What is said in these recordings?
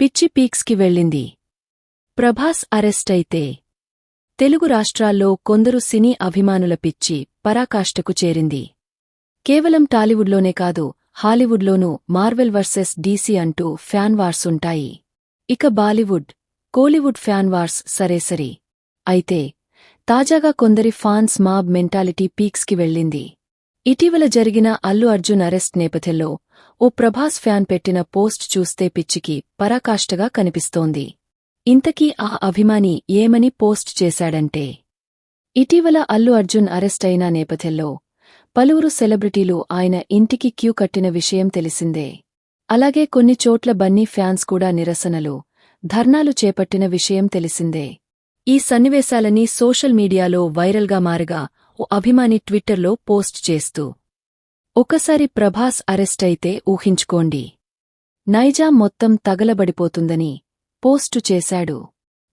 పిచ్చి పీక్స్కి వెళ్ళింది. ప్రభాస్ అరెస్ట్ అయితే. తెలుగు రాష్ట్రాల్లో కొందరు సినీ అభిమానుల పిచ్చి పరాకాష్ఠకు చేరింది. కేవలం టాలీవుడ్లోనే కాదు హాలీవుడ్లోనూ మార్వెల్ వర్సెస్ డీసీ అంటూ ఫ్యాన్ వార్స్ ఉంటాయి. ఇక బాలీవుడ్ కోలీవుడ్ ఫ్యాన్ వార్స్ సరేసరి అయితే తాజాగా కొందరి ఫాన్స్ మాబ్ మెంటాలిటీ పీక్స్కి వెళ్ళింది. ఇటీవల జరిగిన అల్లు అర్జున్ అరెస్ట్ నేపథ్యంలో ఓ ప్రభాస్ ఫ్యాన్ పెట్టిన పోస్ట్ చూస్తే పిచ్చికి పరాకాష్ఠగా కనిపిస్తోంది. ఇంతకీ ఆ అభిమాని ఏమని పోస్ట్ చేశాడంటే ఇటీవల అల్లు అర్జున్ అరెస్ట్ అయిన నేపథ్యంలో పలువురు సెలబ్రిటీలు ఆయన ఇంటికి క్యూ కట్టిన విషయం తెలిసిందే. అలాగే కొన్ని చోట్ల బన్నీ ఫ్యాన్స్ కూడా నిరసనలు ధర్నాలు చేపట్టిన విషయం తెలిసిందే. ఈ సన్నివేశాలని సోషల్ మీడియాలో వైరల్గా మారగా ఓ అభిమాని ట్విట్టర్లో పోస్ట్ చేస్తూ ఒకసారి ప్రభాస్ అరెస్ట్ అయితే ఊహించుకోండి. నైజాం మొత్తం తగలబడిపోతుందని పోస్టు చేశాడు.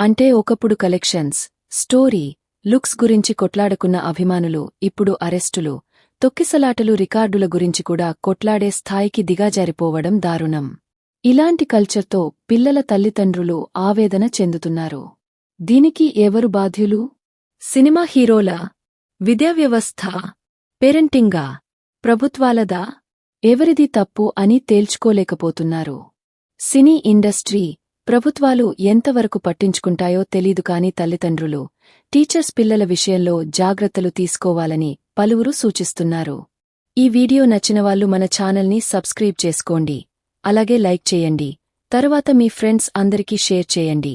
అంటే ఒకప్పుడు కలెక్షన్స్ స్టోరీ లుక్స్ గురించి కొట్లాడుకున్న అభిమానులు ఇప్పుడు అరెస్టులు తొక్కిసలాటలు రికార్డుల గురించి కూడా కొట్లాడే స్థాయికి దిగాజారిపోవడం దారుణం. ఇలాంటి కల్చర్తో పిల్లల తల్లిదండ్రులు ఆవేదన చెందుతున్నారు. దీనికి ఎవరు బాధ్యులు? సినిమా హీరోల విద్యావ్యవస్థ పేరెంటింగా ప్రభుత్వాలదా ఎవరిది తప్పు అని తేల్చుకోలేకపోతున్నారు. సినీ ఇండస్ట్రీ ప్రభుత్వాలు ఎంతవరకు పట్టించుకుంటాయో తెలీదు కాని తల్లిదండ్రులు టీచర్స్ పిల్లల విషయంలో జాగ్రత్తలు తీసుకోవాలని పలువురు సూచిస్తున్నారు. ఈ వీడియో నచ్చినవాళ్ళు మన ఛానల్ని సబ్స్క్రైబ్ చేసుకోండి. అలాగే లైక్ చేయండి. తరువాత మీ ఫ్రెండ్స్ అందరికీ షేర్ చేయండి.